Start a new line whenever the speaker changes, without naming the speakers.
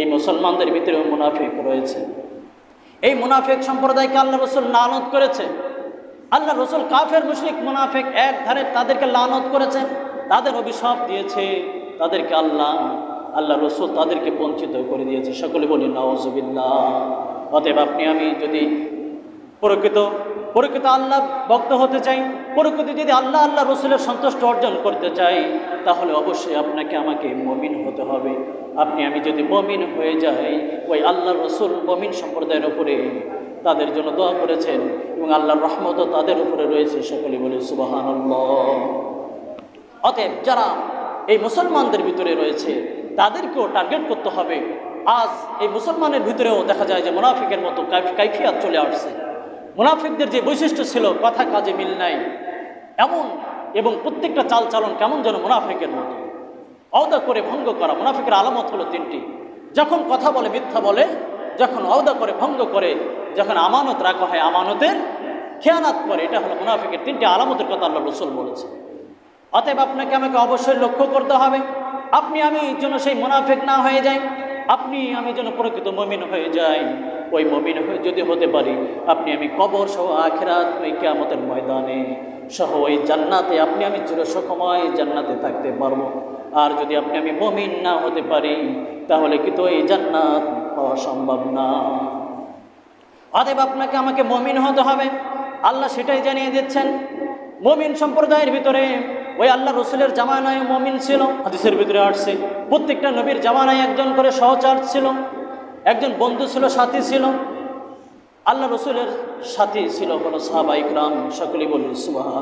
এই মুসলমানদের ভিতরে মুনাফিক রয়েছে। এই মুনাফিক সম্প্রদায়কে আল্লাহ রসুল লানত করেছে। আল্লাহ রসুল কাফের, মুশরিক, মুনাফিক এক ধারে তাদেরকে লানত করেছে, তাদের অভিশাপ দিয়েছে, তাদেরকে আল্লাহ আল্লাহ রসুল তাদেরকে বঞ্চিত করে দিয়েছে। সকলে বলি নওয়াজবিল্লা অতএব আপনি, আমি যদি প্রকৃত প্রকৃত আল্লাহ ভক্ত হতে চাই, প্রকৃত যদি আল্লাহ আল্লাহ রসুলের সন্তুষ্ট অর্জন করতে চাই, তাহলে অবশ্যই আপনাকে আমাকে মমিন হতে হবে। আপনি আমি যদি মমিন হয়ে যাই, ওই আল্লাহ রসুল মমিন সম্প্রদায়ের উপরে তাদের জন্য দোয়া করেছেন এবং আল্লাহর রহমতও তাদের উপরে রয়েছে, সকলে বলে সুবাহান অতএব যারা এই মুসলমানদের ভিতরে রয়েছে, তাদেরকেও টার্গেট করতে হবে। আজ এই মুসলমানের ভিতরেও দেখা যায় যে মুনাফিকের মতো কাইফ- কাইফিয়াত চলে আসছে। মুনাফিকদের যে বৈশিষ্ট্য ছিল, কথা কাজে মিল নাই। এমন এবং প্রত্যেকটা চাল চালন কেমন যেন মুনাফিকের মতো। অওদা করে ভঙ্গ করা, মুনাফিকের আলামত হলো তিনটি। যখন কথা বলে, মিথ্যা বলে, যখন অওদা করে, ভঙ্গ করে, যখন আমানত রাখা হয় আমানতের, খেয়ানাত করে, এটা হলো মুনাফিকের তিনটি আলামতের কথা আল্লাহ রসুল বলেছে। অতএব আপনাকে আমাকে অবশ্যই লক্ষ্য করতে হবে। আপনি আমি যেন সেই মুনাফিক না হয়ে যাই। আপনি, আমি যেন প্রকৃত মমিন হয়ে যাই। ওই মমিন হয়ে যদি হতে পারি, আপনি আমি কবর সহ আখেরাত ওই কেয়ামতের ময়দানে সহ ওই জান্নাতে আপনি আমি চিরসকময় জান্নাতে থাকতে পারব। আর যদি আপনি আমি মমিন না হতে পারি, তাহলে কিন্তু এই জান্নাত পাওয়া সম্ভব না। অতএব আপনাকে আমাকে মমিন হতে হবে। আল্লাহ সেটাই জানিয়ে দিচ্ছেন। মমিন সম্প্রদায়ের ভিতরে ওই আল্লাহ রসুলের জামানায় মমিন ছিল, হাদিসের ভিতরে আসছে। প্রত্যেকটা নবীর জামানায় একজন করে সহচার ছিল, একজন বন্ধু ছিল, সাথী ছিল। আল্লাহ রসুলের সাথী ছিল বলো সাহাবাইকরাম, সকলেই বলুন সুবাহ